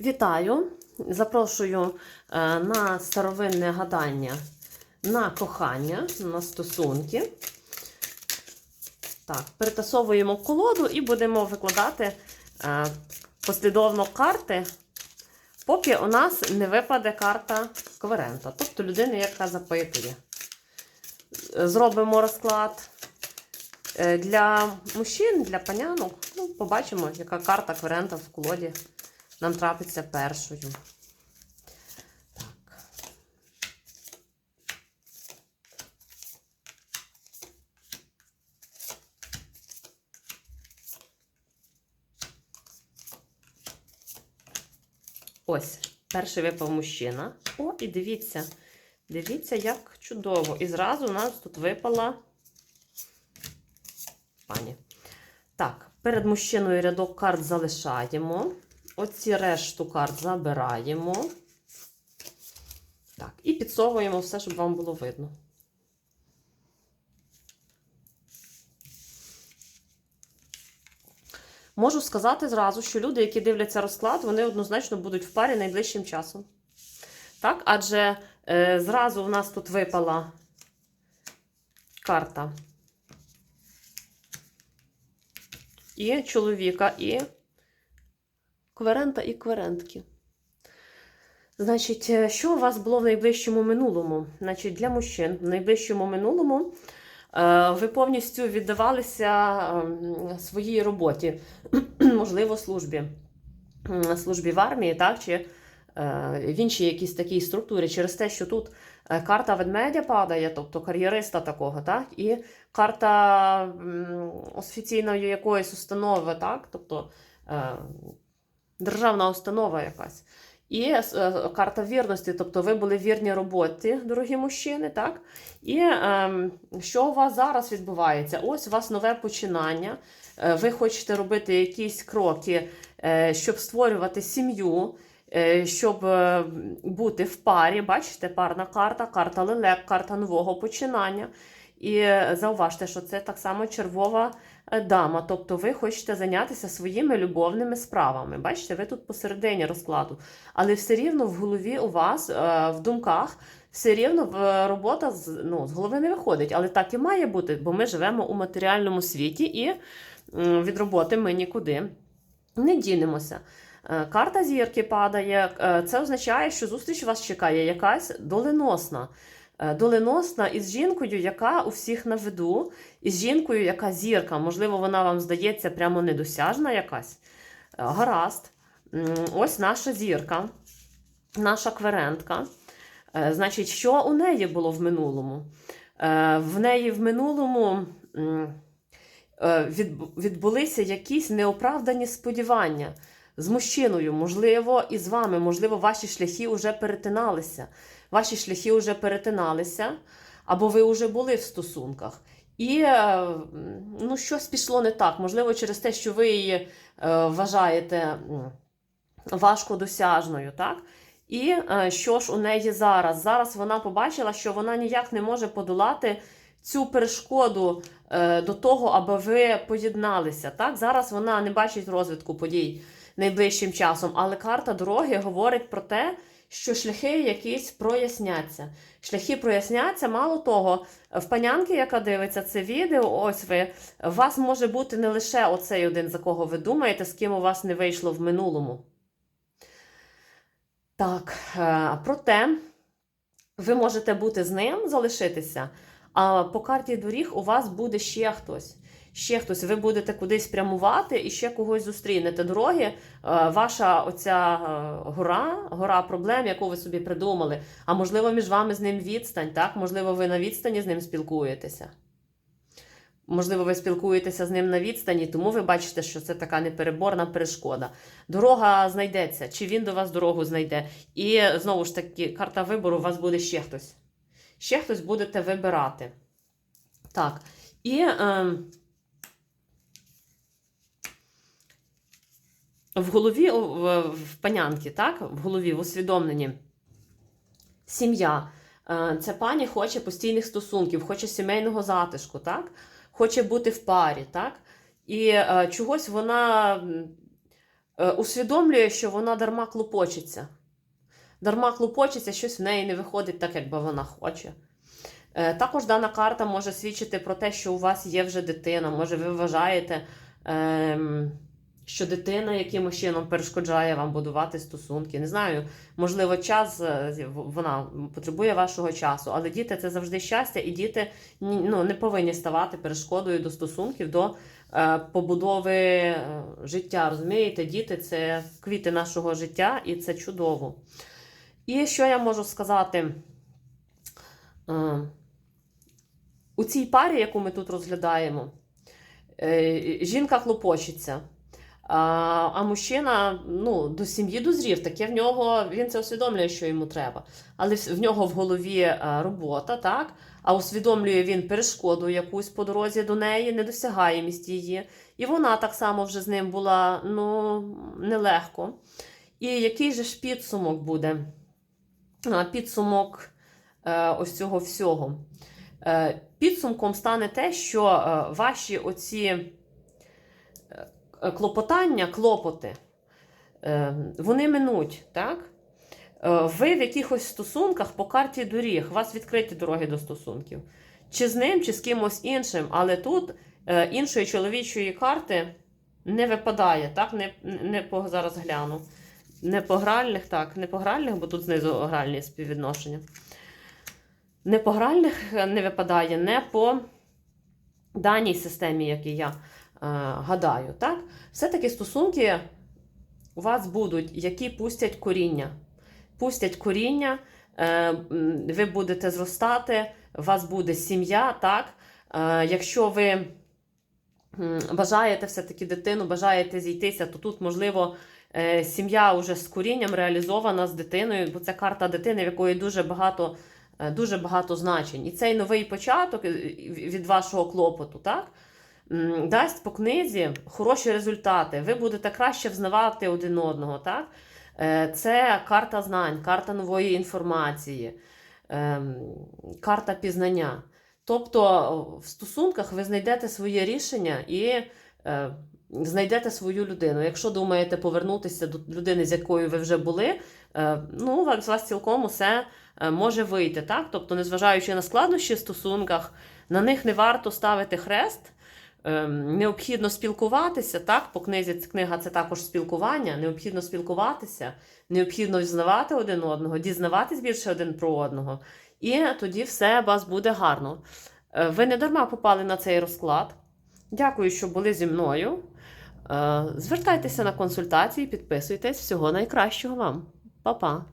Вітаю! Запрошую е, на старовинне гадання на кохання, на стосунки. Так, перетасовуємо колоду і будемо викладати е, послідовно карти, поки у нас не випаде карта кверента, тобто людини, яка запитує. Зробимо розклад е, для мужчин, для панянок. Ну, побачимо, яка карта кверента в колоді нам трапиться першою. Так. Ось, перший випав мужчина. О, і дивіться. Дивіться, як чудово. І зразу у нас тут випала пані. Так, перед мужчиною рядок карт залишаємо. Оці решту карт забираємо. Так, і підсовуємо все, щоб вам було видно. Можу сказати зразу, що люди, які дивляться розклад, вони однозначно будуть в парі найближчим часом. Так, адже е, зразу у нас тут випала карта і чоловіка, і кверента і кверентки. Значить, е, що у вас було в найближчому минулому? Значить, для мужчин в найближчому минулому е, ви повністю віддавалися ем, своїй роботі, можливо, службі, службі в армії, так, чи е, в іншій якійсь такій структурі, через те, що тут карта ведмедя падає, тобто кар'єриста такого, так, і карта офіційної якоїсь установи, так, тобто державна установа якась. І е, карта вірності, тобто ви були вірні роботі, дорогі мужчини, так? І е, що у вас зараз відбувається? Ось у вас нове починання. Е, ви хочете робити якісь кроки, е, щоб створювати сім'ю, е, щоб е, бути в парі. Бачите, парна карта, карта лелек, карта нового починання. І е, зауважте, що це так само червова е, дама. Тобто ви хочете зайнятися своїми любовними справами. Бачите, ви тут посередині розкладу. Але все рівно в голові у вас, е, в думках, все рівно в- робота з, ну, з голови не виходить. Але так і має бути, бо ми живемо у матеріальному світі і від роботи ми нікуди не дінемося. Е, Карта зірки падає. Е, Це означає, що зустріч вас чекає якась доленосна. Е, Доленосна із жінкою, яка у всіх на виду, із жінкою, яка зірка. Можливо, вона вам здається прямо недосяжна якась. Е, Гаразд. Ось наша зірка, наша кверентка. Е, Значить, що у неї було в минулому? В неї в минулому відбулися якісь неоправдані сподівання з мужчиною, можливо, і з вами, можливо, ваші шляхи вже перетиналися. Ваші шляхи вже перетиналися, або ви вже були в стосунках. І е, ну, щось пішло не так. Можливо, через те, що ви її е, вважаєте м, важкодосяжною, так? І е, що ж у неї зараз? Зараз вона побачила, що вона ніяк не може подолати цю перешкоду до того, аби ви поєдналися. Так? Зараз вона не бачить розвитку подій найближчим часом, але карта дороги говорить про те, що шляхи якісь проясняться. Шляхи проясняться, мало того, в панянки, яка дивиться це відео, ось ви, у вас може бути не лише оцей один, за кого ви думаєте, з ким у вас не вийшло в минулому. Так, е, проте ви можете бути з ним, залишитися, а по карті доріг у вас буде ще хтось. Ще хтось, ви будете кудись прямувати і ще когось зустрінете. Дороги, е, ваша оця е, гора, гора проблем, яку ви собі придумали. А можливо, між вами з ним відстань, так? Можливо, ви на відстані з ним спілкуєтеся. Можливо, ви спілкуєтеся з ним на відстані, тому ви бачите, що це така непереборна перешкода. Дорога знайдеться, чи він до вас дорогу знайде. І знову ж таки, карта вибору, у вас буде ще хтось. Ще хтось будете вибирати. Так. І е, в голові, в, панянки, так? В голові, в усвідомленні. Сім'я. Е, Ця пані хоче постійних стосунків, хоче сімейного затишку, так? Хоче бути в парі, так? І е, чогось вона е, усвідомлює, що вона дарма клопочеться. Дарма клопочеться, щось в неї не виходить так, як би вона хоче. Також дана карта може свідчити про те, що у вас є вже дитина. Може, ви вважаєте, ем, що дитина якимось чином перешкоджає вам будувати стосунки. Не знаю, можливо, час е, вона потребує вашого часу, але діти це завжди щастя, і діти ну, не повинні ставати перешкодою до стосунків, до е, побудови е, життя. Розумієте, діти це квіти нашого життя, і це чудово. І що я можу сказати? Е, У цій парі, яку ми тут розглядаємо, е, жінка хлопочеться. А, а мужчина ну, до сім'ї дозрів, таке в нього він це усвідомлює, що йому треба. Але в нього в голові е, робота, так? А усвідомлює він перешкоду якусь по дорозі до неї, недосягаємість її. І вона так само вже з ним була ну, нелегко. І який же ж підсумок буде? Підсумок е, ось цього всього. Е, Підсумком стане те, що ваші оці клопотання, клопоти, е, вони минуть, так? Е, Ви в якихось стосунках по карті доріг, у вас відкриті дороги до стосунків. Чи з ним, чи з кимось іншим, але тут е, іншої чоловічої карти не випадає, так? Не, не по, зараз гляну. Не по гральних, так, не по гральних, бо тут знизу гральні співвідношення. Не по гральних е, не випадає, не по даній системі, якій я е, гадаю. Так? Все-таки стосунки у вас будуть, які пустять коріння. Пустять коріння, е, ви будете зростати, у вас буде сім'я. так? Е, якщо ви бажаєте все-таки дитину, бажаєте зійтися, то тут, можливо, е, сім'я вже з корінням реалізована з дитиною, бо це карта дитини, в якої дуже багато, е, дуже багато значень. І цей новий початок е, від вашого клопоту, так? Дасть по книзі хороші результати. Ви будете краще взнавати один одного. Так? Е, Це карта знань, карта нової інформації, ем, карта пізнання. Тобто в стосунках ви знайдете своє рішення і е, знайдете свою людину. Якщо думаєте повернутися до людини, з якою ви вже були, е, ну, у вас- вас цілком усе може вийти. Так? Тобто, незважаючи на складнощі в стосунках, на них не варто ставити хрест. Ем, Необхідно спілкуватися, так? По книзі книга це також спілкування. Необхідно спілкуватися, необхідно знавати один одного, дізнаватись більше один про одного. І тоді все у вас буде гарно. Е, Ви не дарма попали на цей розклад. Дякую, що були зі мною. Е, Звертайтеся на консультації, підписуйтесь. Всього найкращого вам. Па-па!